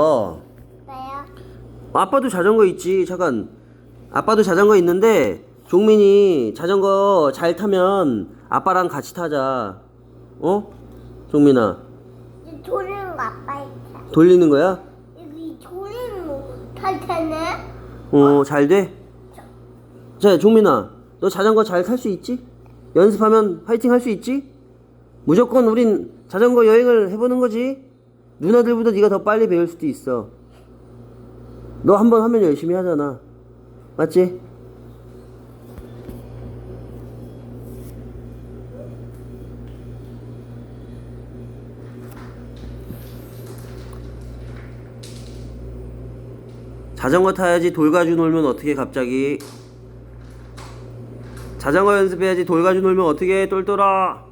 어, 왜요? 아빠도 자전거 있지. 잠깐. 아빠도 자전거 있는데 종민이 자전거 잘 타면 아빠랑 같이 타자. 어? 종민아. 이 돌리는 거 아빠 있다. 돌리는 거야? 여기 돌리는 거탈 테네. 어, 잘 돼? 자, 종민아. 너 자전거 잘 탈 수 있지? 연습하면 화이팅 할 수 있지? 무조건 우린 자전거 여행을 해보는 거지. 누나들보다 네가 더 빨리 배울 수도 있어. 너 한 번 하면 열심히 하잖아. 맞지? 자전거 타야지 돌 가지고 놀면 어떻게 갑자기 자전거 연습해야지 돌 가지고 놀면 어떻게 똘똘아